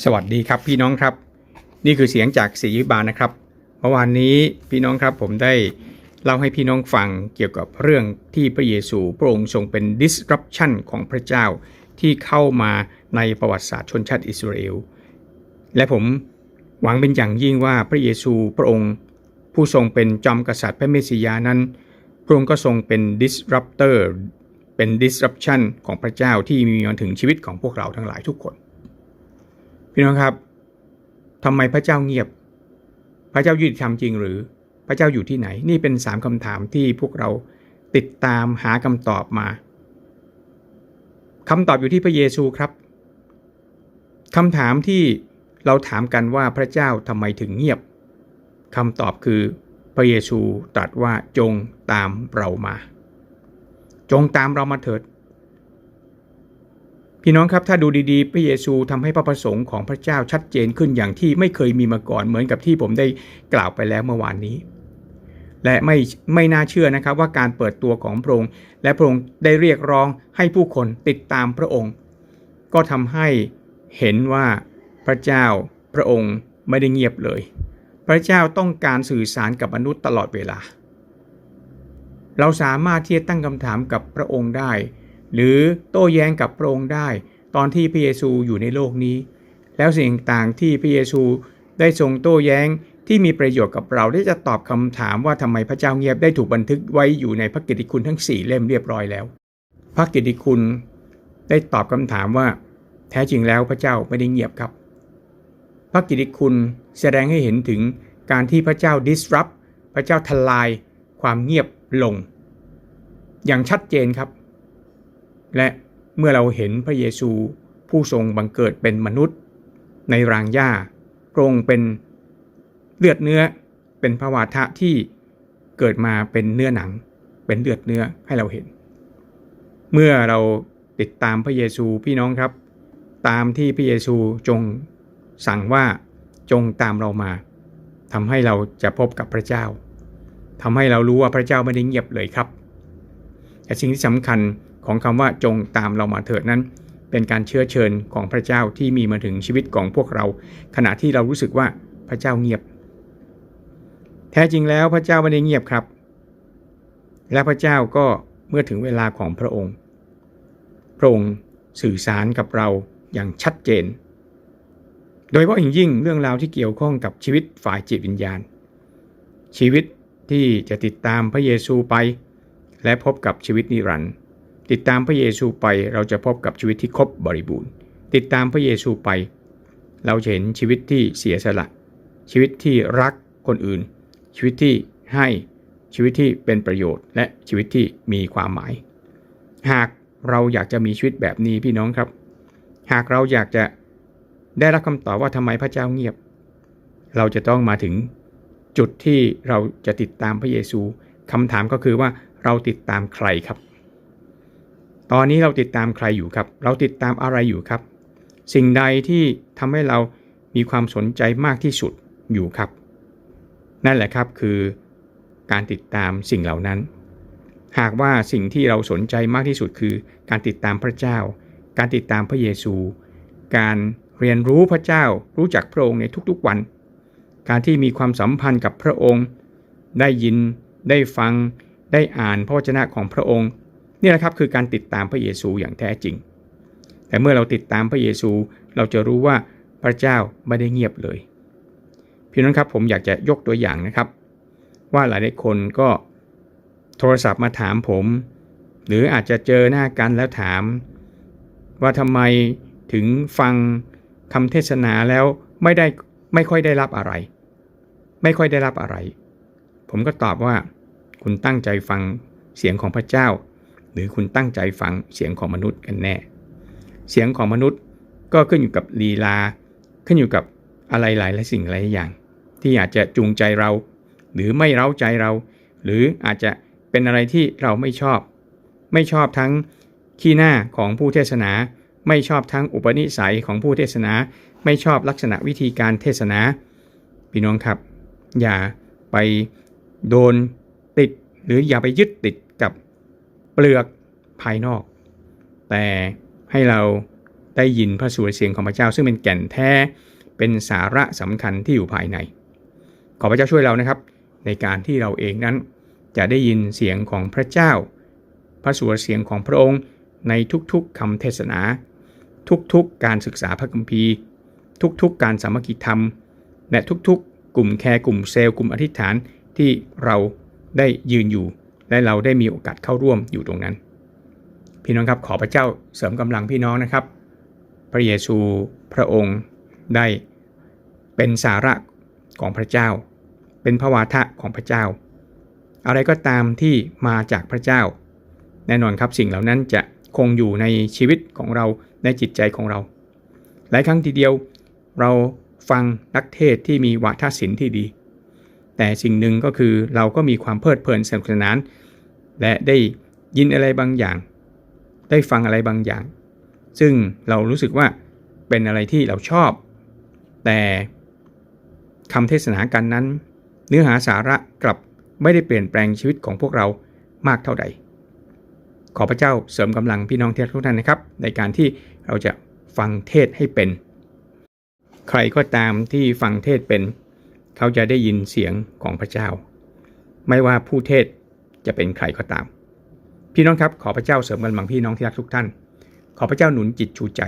สวัสดีครับพี่น้องครับ นี่คือเสียงจากศรีวิบาลนะครับเมื่อวานนี้พี่น้องครับผมได้เล่าให้พี่น้องฟังเกี่ยวกับเรื่องที่พระเยซูพระองค์ทรงเป็น disruption ของพระเจ้าที่เข้ามาในประวัติศาสตร์ชนชาติอิสราเอลและผมหวังเป็นอย่างยิ่งว่าพระเยซูพระองค์ผู้ทรงเป็นจอมกษัตริย์พระเมสสิยานั้น พระองค์ก็ทรงเป็น disruptor เป็น disruption ของพระเจ้าที่มีมาถึงชีวิตของพวกเราทั้งหลายทุกคน พี่น้องครับทำไมพระเจ้าเงียบ พระเจ้ายุติธรรมจริงหรือพระเจ้าอยู่ที่ไหน นี่เป็นสามคำถามที่พวกเราติดตามหาคำตอบมาคำตอบอยู่ที่พระเยซูครับคำถามที่เราถามกันว่าพระเจ้าทำไมถึงเงียบคำตอบคือพระเยซูตรัสว่าจงตามเรามา จงตามเรามาเถิด พี่น้องครับถ้าดูดีๆ พระเยซูทำให้พระประสงค์ของพระเจ้าชัดเจนขึ้นอย่างที่ไม่เคยมีมาก่อนเหมือนกับที่ผมได้กล่าวไปแล้วเมื่อวานนี้ และไม่ไม่น่าเชื่อนะครับว่าการเปิดตัวของพระองค์ และพระองค์ได้เรียกร้องให้ผู้คนติดตามพระองค์ ก็ทำให้เห็นว่าพระเจ้าพระองค์ไม่ได้เงียบเลย พระเจ้าต้องการสื่อสารกับมนุษย์ตลอดเวลา เราสามารถที่จะตั้งคำถามกับพระองค์ได้ หรือโต้แย้งกับพระองค์ได้ ตอนที่พระเยซูอยู่ในโลกนี้ แล้วสิ่งต่างที่พระเยซูได้ทรงโต้แย้งที่มีประโยชน์กับเราได้จะตอบคำถามว่าทำไมพระเจ้าเงียบได้ถูกบันทึกไว้อยู่ในพระกิตติคุณทั้ง 4 เล่มเรียบร้อยแล้ว พระกิตติคุณได้ตอบคำถามว่า แท้จริงแล้วพระเจ้าไม่ได้เงียบครับ พระกิตติคุณแสดงให้เห็นถึงการที่พระเจ้า disrupt พระเจ้าทลายความเงียบลง อย่างชัดเจนครับ และเมื่อเราเห็นพระเยซูผู้ทรงบังเกิดเป็นมนุษย์ ในรางหญ้าพระองค์เป็นเลือดเนื้อเป็นพระวาทะที่เกิดมาเป็นเนื้อหนัง เป็นเลือดเนื้อให้เราเห็น เมื่อเราติดตามพระเยซูพี่น้องครับ ตามที่พระเยซูจงสั่งว่าจงตามเรามาทำให้เราจะพบกับพระเจ้าทำให้เรารู้ว่าพระเจ้าไม่ได้เงียบเลยครับแต่สิ่งที่สำคัญ ของคำว่าจงตามเรามาเถิดนั้น เป็นการเชื้อเชิญของพระเจ้าที่มีมาถึงชีวิตของพวกเรา ขณะที่เรารู้สึกว่าพระเจ้าเงียบ แท้จริงแล้วพระเจ้าไม่ได้เงียบครับ และพระเจ้าก็เมื่อถึงเวลาของพระองค์ พระองค์สื่อสารกับเราอย่างชัดเจน โดยเฉพาะอย่างยิ่งเรื่องราวที่เกี่ยวข้องกับชีวิตฝ่ายจิตวิญญาณ ชีวิตที่จะติดตามพระเยซูไป และพบกับชีวิตนิรันดร์ ติดตามพระเยซูไปเราจะพบกับชีวิตที่ครบบริบูรณ์ ติดตามพระเยซูไป เราจะเห็นชีวิตที่เสียสละ ชีวิตที่รักคนอื่น ชีวิตที่ให้ชีวิตที่เป็นประโยชน์ และชีวิตที่มีความหมาย หากเราอยากจะมีชีวิตแบบนี้พี่น้องครับ หากเราอยากจะได้รับคำตอบว่าทำไมพระเจ้าเงียบ เราจะต้องมาถึงจุดที่เราจะติดตามพระเยซูคำถามก็คือว่าเราติดตามใครครับ ตอนนี้เราติดตามใครอยู่ครับ เราติดตามอะไรอยู่ครับ สิ่งใดที่ทำให้เรามีความสนใจมากที่สุดอยู่ครับ นั่นแหละครับคือการติดตามสิ่งเหล่านั้น หากว่าสิ่งที่เราสนใจมากที่สุดคือ การติดตามพระเจ้า การติดตามพระเยซู การเรียนรู้พระเจ้ารู้จักพระองค์ในทุกๆวัน การที่มีความสัมพันธ์กับพระองค์ ได้ยินได้ฟังได้อ่านพระวจนะของพระองค์ นี่แหละครับคือการติดตามพระเยซูอย่างแท้จริง แต่เมื่อเราติดตามพระเยซูเราจะรู้ว่าพระเจ้าไม่ได้เงียบเลยพี่น้องครับผมอยากจะยกตัวอย่างนะครับ ว่าหลายๆคนก็โทรศัพท์มาถามผม หรืออาจจะเจอหน้ากันแล้วถาม ว่าทำไมถึงฟังคำเทศนาแล้วไม่ได้ไม่ค่อยได้รับอะไร ไม่ค่อยได้รับอะไร ผมก็ตอบว่าคุณตั้งใจฟังเสียงของพระเจ้า หรือคุณตั้งใจฟังเสียงของมนุษย์กันแน่ เสียงของมนุษย์ก็ขึ้นอยู่กับลีลา ขึ้นอยู่กับอะไรหลายและสิ่งหลายอย่าง ที่อาจจะจูงใจเรา หรือไม่เร้าใจเรา หรืออาจจะเป็นอะไรที่เราไม่ชอบ ไม่ชอบทั้งขี้หน้าของผู้เทศนา ไม่ชอบทั้งอุปนิสัยของผู้เทศนา ไม่ชอบลักษณะวิธีการเทศนาพี่น้องครับ อย่าไปโดนติดหรืออย่าไปยึดติด เปลือกภายนอก แต่ให้เราได้ยินพระสุรเสียงของพระเจ้า ซึ่งเป็นแก่นแท้เป็นสาระสำคัญที่อยู่ภายใน ขอพระเจ้าช่วยเรานะครับ ในการที่เราเองนั้นจะได้ยินเสียงของพระเจ้า พระสุรเสียงของพระองค์ในทุกๆคำเทศนา ทุกๆการศึกษาพระคัมภีร์ ทุกๆการสามัคคีธรรม และทุกๆ กลุ่มแคร์กลุ่มเซลล์กลุ่มอธิษฐานที่เราได้ยืนอยู่ และเราได้มีโอกาสเข้าร่วมอยู่ตรงนั้น พี่น้องครับขอพระเจ้าเสริมกำลังพี่น้องนะครับ พระเยซูพระองค์ได้เป็นสาระของพระเจ้า เป็นพระวาทะของพระเจ้า อะไรก็ตามที่มาจากพระเจ้า แน่นอนครับสิ่งเหล่านั้นจะคงอยู่ในชีวิตของเราในจิตใจของเรา หลายครั้งทีเดียวเราฟังนักเทศที่มีวาทศิลป์ที่ดี แต่สิ่งหนึ่งก็คือเราก็มีความเพลิดเพลินสนุกสนาน และได้ยินอะไรบางอย่าง ได้ฟังอะไรบางอย่าง ซึ่งเรารู้สึกว่าเป็นอะไรที่เราชอบ แต่คำเทศนากันนั้น เนื้อหาสาระกลับไม่ได้เปลี่ยนแปลงชีวิตของพวกเรามากเท่าใด ขอพระเจ้าเสริมกำลังพี่น้องทุกท่านนะครับ ในการที่เราจะฟังเทศให้เป็น ใครก็ตามที่ฟังเทศเป็น เขาจะได้ยินเสียงของพระเจ้า ไม่ว่าผู้เทศ จะเป็นใครก็ตาม พี่น้องครับขอพระเจ้าเสริมกำลังพี่น้องที่รักทุกท่าน ขอพระเจ้าหนุนจิตชูใจ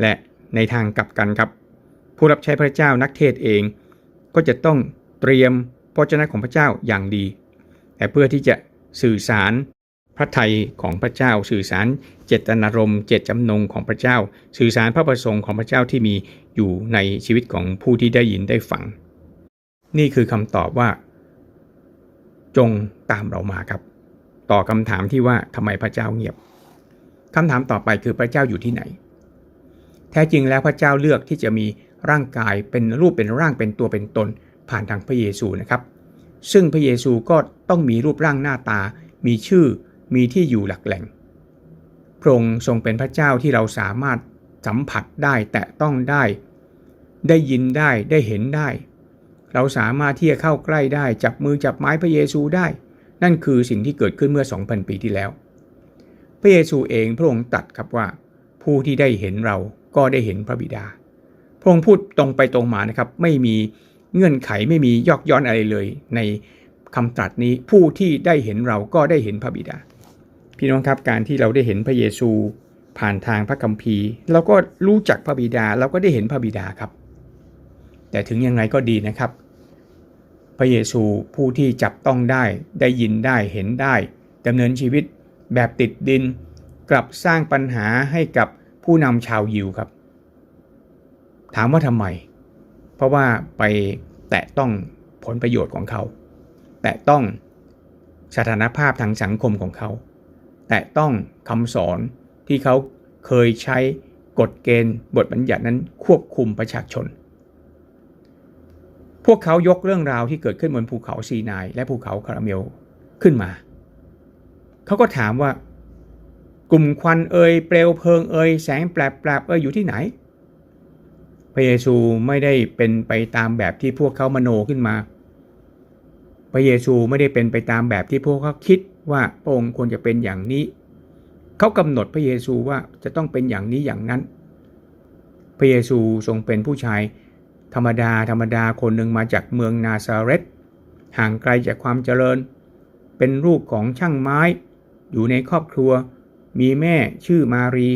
และในทางกลับกันครับ ผู้รับใช้พระเจ้านักเทศเอง ก็จะต้องเตรียมพระเจ้าของพระเจ้าอย่างดี แต่เพื่อที่จะสื่อสารพระทัยของพระเจ้า สื่อสารเจตนารมณ์เจตจำนงของพระเจ้า สื่อสารพระประสงค์ของพระเจ้าที่มีอยู่ในชีวิตของผู้ที่ได้ยินได้ฟัง นี่คือคำตอบว่า จงตามเรามาครับ ต่อคำถามที่ว่าทำไมพระเจ้าเงียบคำถามต่อไปคือพระเจ้าอยู่ที่ไหน แท้จริงแล้วพระเจ้าเลือกที่จะมีร่างกายเป็นรูปเป็นร่างเป็นตัวเป็นตน ผ่านทางพระเยซูนะครับ ซึ่งพระเยซูก็ต้องมีรูปร่างหน้าตา มีชื่อมีที่อยู่หลักแหล่งพระองค์ทรงเป็นพระเจ้าที่เราสามารถสัมผัสได้แตะต้องได้ ได้ยินได้ได้เห็นได้ เราสามารถที่จะเข้าใกล้ได้ จับมือจับไม้พระเยซูได้ นั่นคือสิ่งที่เกิดขึ้นเมื่อ 2,000 ปีที่แล้ว พระเยซูเองพระองค์ตรัสครับว่า ผู้ที่ได้เห็นเราก็ได้เห็นพระบิดา พระองค์พูดตรงไปตรงมานะครับ ไม่มีเงื่อนไขไม่มียอกย้อนอะไรเลย ในคำตรัสนี้ผู้ที่ได้เห็นเราก็ได้เห็นพระบิดา พี่น้องครับการที่เราได้เห็นพระเยซูผ่านทางพระคัมภีร์ เราก็รู้จักพระบิดาเราก็ได้เห็นพระบิดาครับ แต่ถึงยังไงก็ดีนะครับ พระเยซูผู้ที่จับต้องได้ ได้ยินได้เห็นได้ดำเนินชีวิตแบบติดดิน กลับสร้างปัญหาให้กับผู้นำชาวยิวครับ ถามว่าทำไม เพราะว่าไปแตะต้องผลประโยชน์ของเขา แตะต้องสถานภาพทางสังคมของเขา แตะต้องคำสอนที่เขาเคยใช้กฎเกณฑ์บทบัญญัตินั้นควบคุมประชาชน พวกเขายกเรื่องราวที่เกิดขึ้นบนภูเขาซีนาย และภูเขาคาราเมลขึ้นมา เขาก็ถามว่ากลุ่มควันเอ่ยเปลวเพลิงเอ่ยแสงแปลบๆเอ่ยอยู่ที่ไหน พระเยซูไม่ได้เป็นไปตามแบบที่พวกเขามโนขึ้นมา พระเยซูไม่ได้เป็นไปตามแบบที่พวกเขาคิดว่าพระองค์ควรจะเป็นอย่างนี้ เขากำหนดพระเยซูว่าจะต้องเป็นอย่างนี้อย่างนั้น พระเยซูทรงเป็นผู้ชาย ธรรมดาธรรมดาคนหนึ่งมาจากเมืองนาซาเรตห่างไกลจากความเจริญ เป็นลูกของช่างไม้ อยู่ในครอบครัว มีแม่ชื่อมารี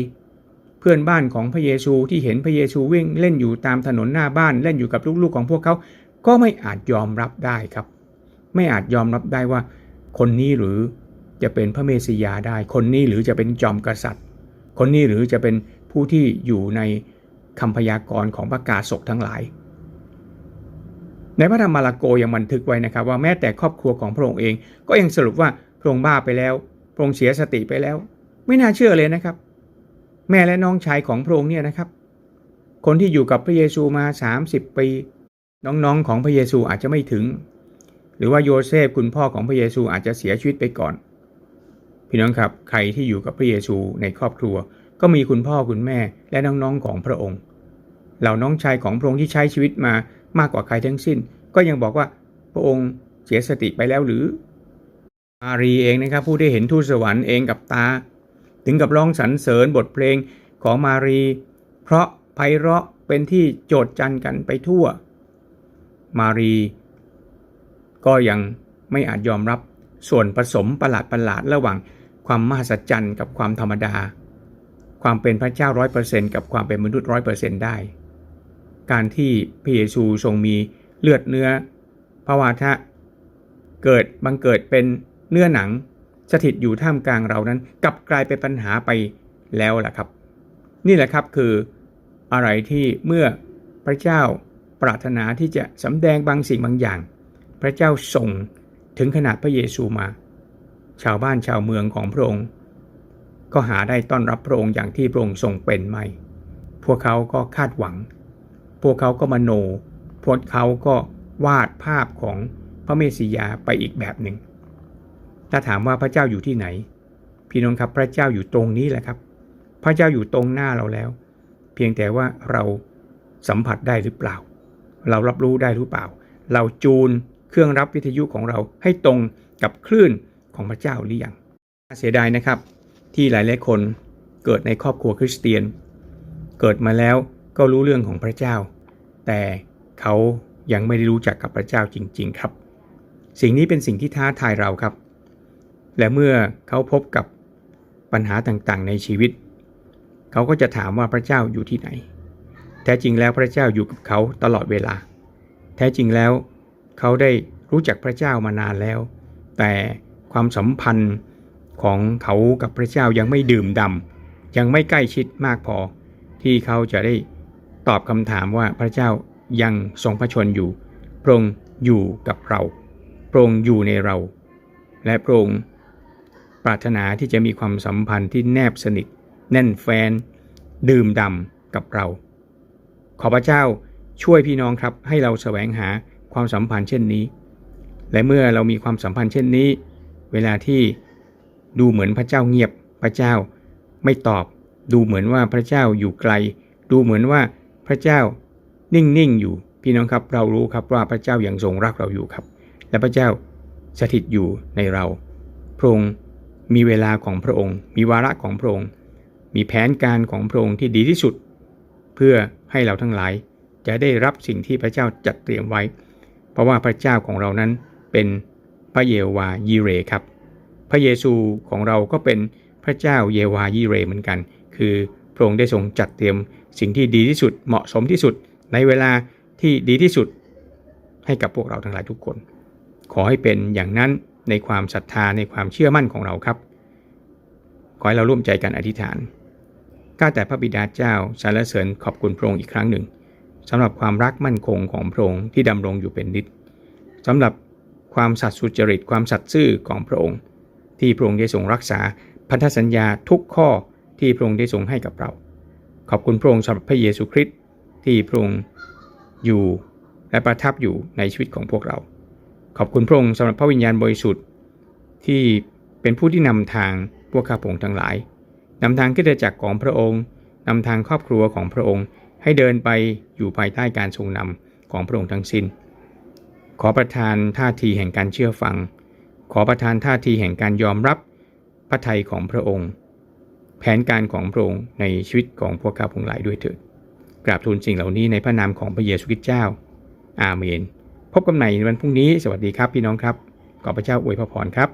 เพื่อนบ้านของพระเยซูที่เห็นพระเยซูวิ่งเล่นอยู่ตามถนนหน้าบ้านเล่นอยู่กับลูกๆของพวกเขา ก็ไม่อาจยอมรับได้ครับ ไม่อาจยอมรับได้ว่า คนนี้หรือจะเป็นพระเมสสิยาได้ คนนี้หรือจะเป็นจอมกษัตริย์ คนนี้หรือจะเป็นผู้ที่อยู่ในคำพยากรณ์ของพระกาศกทั้งหลาย ในพระธรรมมาระโกยังบันทึกไว้นะครับว่าแม้แต่ครอบครัวของพระองค์เอง ก็ยังสรุปว่าพระองค์บ้าไปแล้ว พระองค์เสียสติไปแล้ว ไม่น่าเชื่อเลยนะครับ แม่และน้องชายของพระองค์เนี่ยนะครับ คนที่อยู่กับพระเยซูมา 30 ปี น้องๆของพระเยซูอาจจะไม่ถึง หรือว่าโยเซฟคุณพ่อของพระเยซูอาจจะเสียชีวิตไปก่อน พี่น้องครับ ใครที่อยู่กับพระเยซูในครอบครัว ก็มีคุณพ่อคุณแม่และน้องๆของพระองค์ เหล่าน้องชายของพระองค์ที่ใช้ชีวิตมา มากกว่าใครทั้งสิ้น ก็ยังบอกว่าพระองค์เสียสติไปแล้วหรือมารีเองนะครับผู้ได้เห็นทูตสวรรค์เองกับตา ถึงกับร้องสรรเสริญบทเพลงของมารี เพราะไพเราะเป็นที่โจดจันกันไปทั่ว มารี ก็ยังไม่อาจยอมรับส่วนผสมประหลาดประหลาดๆระหว่างความมหัศจรรย์กับความธรรมดา ความเป็นพระเจ้าร้อยเปอร์เซนต์กับความเป็นมนุษย์ร้อยเปอร์เซนต์ได้ การที่พระเยซูทรงมีเลือดเนื้อพระวาทะเกิดบังเกิดเป็นเนื้อหนังสถิตอยู่ท่ามกลางเรานั้นกลับกลายเป็นปัญหาไปแล้วล่ะครับ นี่แหละครับคืออะไรที่เมื่อพระเจ้าปรารถนาที่จะสำแดงบางสิ่งบางอย่าง พระเจ้าส่งถึงขนาดพระเยซูมา ชาวบ้านชาวเมืองของพระองค์ ก็หาได้ต้อนรับพระองค์อย่างที่พระองค์ทรงเป็นไหมพวกเขาก็คาดหวัง พวกเขาก็มโน พวกเขาก็วาดภาพของพระเมสสิยาไปอีกแบบหนึ่ง ถ้าถามว่าพระเจ้าอยู่ที่ไหน พี่น้องครับพระเจ้าอยู่ตรงนี้แหละครับ พระเจ้าอยู่ตรงหน้าเราแล้ว เพียงแต่ว่าเราสัมผัสได้หรือเปล่า เรารับรู้ได้หรือเปล่า เราจูนเครื่องรับวิทยุของเราให้ตรงกับคลื่นของพระเจ้าหรือยังเสียดายนะครับที่หลายๆคนเกิดในครอบครัวคริสเตียน เกิดมาแล้ว ก็รู้เรื่องของพระเจ้า แต่เขายังไม่ได้รู้จักกับพระเจ้าจริง ๆ ครับ สิ่งนี้เป็นสิ่งที่ท้าทายเราครับ และเมื่อเขาพบกับปัญหาต่างๆ ในชีวิต เขาก็จะถามว่าพระเจ้าอยู่ที่ไหน แท้จริงแล้วพระเจ้าอยู่กับเขาตลอดเวลา แท้จริงแล้วเขาได้รู้จักพระเจ้ามานานแล้ว แต่ความสัมพันธ์ของเขากับพระเจ้ายังไม่ดื่มดำยังไม่ใกล้ชิดมากพอที่เขาจะได้ ตอบคำถามว่าพระเจ้ายังทรงพระชนอยู่พระองค์อยู่กับเราพระองค์อยู่ในเรา และพระองค์ปรารถนาที่จะมีความสัมพันธ์ที่แนบสนิท แน่นแฟน ดื่มดำกับเรา ขอพระเจ้าช่วยพี่น้องครับให้เราแสวงหาความสัมพันธ์เช่นนี้ และเมื่อเรามีความสัมพันธ์เช่นนี้ เวลาที่ดูเหมือนพระเจ้าเงียบพระเจ้าไม่ตอบ ดูเหมือนว่าพระเจ้าอยู่ไกล ดูเหมือนว่า พระเจ้านิ่งๆอยู่พี่น้องครับเรารู้ครับว่าพระเจ้ายัางทรงรักเราอยู่ครับ และพระเจ้าสถิตอยู่ในเรา พระองค์มีเวลาของพระองค์ มีวาระของพระองค์ มีแผนการของพระองค์ที่ดีที่สุด เพื่อให้เราทั้งหลายจะได้รับสิ่งที่พระเจ้าจัดเตรียมไว้ เพราะว่าพระเจ้าของเรานั้นเป็นพระเยวายีเรครับ พระเยซูของเราก็เป็นพระเจ้าเยวายีเรเหมือนกัน คือ ระองค์ได้ทรงจัดเตรียมสิ่งที่ดีที่สุดเหมาะสมที่สุด ในเวลาที่ดีที่สุด ให้กับพวกเราทั้งหลายทุกคน ขอให้เป็นอย่างนั้นในความศรัทธาในความเชื่อมั่นของเราครับ ขอให้เราร่วมใจกันอธิษฐานข้าแต่พระบิดาเจ้าสรรเสริญขอบคุณพระองค์อีกครั้งหนึ่งสำหรับความรักมั่นคงของพระองค์ที่ดำรงอยู่เป็นนิจสำหรับความสัตย์สุจริตความสัตย์ซื่อของพระองค์ ที่พระองค์ได้ทรงรักษาพันธสัญญาทุกข้อ ที่พระองค์ได้ทรงให้กับเรา ขอบคุณพระองค์สำหรับพระเยซูคริสต์ที่พระองค์อยู่และประทับอยู่ในชีวิตของพวกเรา ขอบคุณพระองค์สำหรับพระวิญญาณบริสุทธิ์ที่เป็นผู้ที่นำทางพวกข้าพงทั้งหลายนำทางขึ้นจากของพระองค์นำทางครอบครัวของพระองค์ ให้เดินไปอยู่ภายใต้การทรงนำของพระองค์ทั้งสิน้น ขอประทานท่าทีแห่งการเชื่อฟัง ขอประทานท่าทีแห่งการยอมรับพระทัยของพระองค์ แผนการของพระองค์ในชีวิตของพวกข้าพงหลายด้วยเถิด กราบทูลสิ่งเหล่านี้ในพระนามของพระเยซูคริสต์เจ้า อาเมน พบกันใหม่ในวันพรุ่งนี้ สวัสดีครับพี่น้องครับ ขอพระเจ้าอวยพรครับ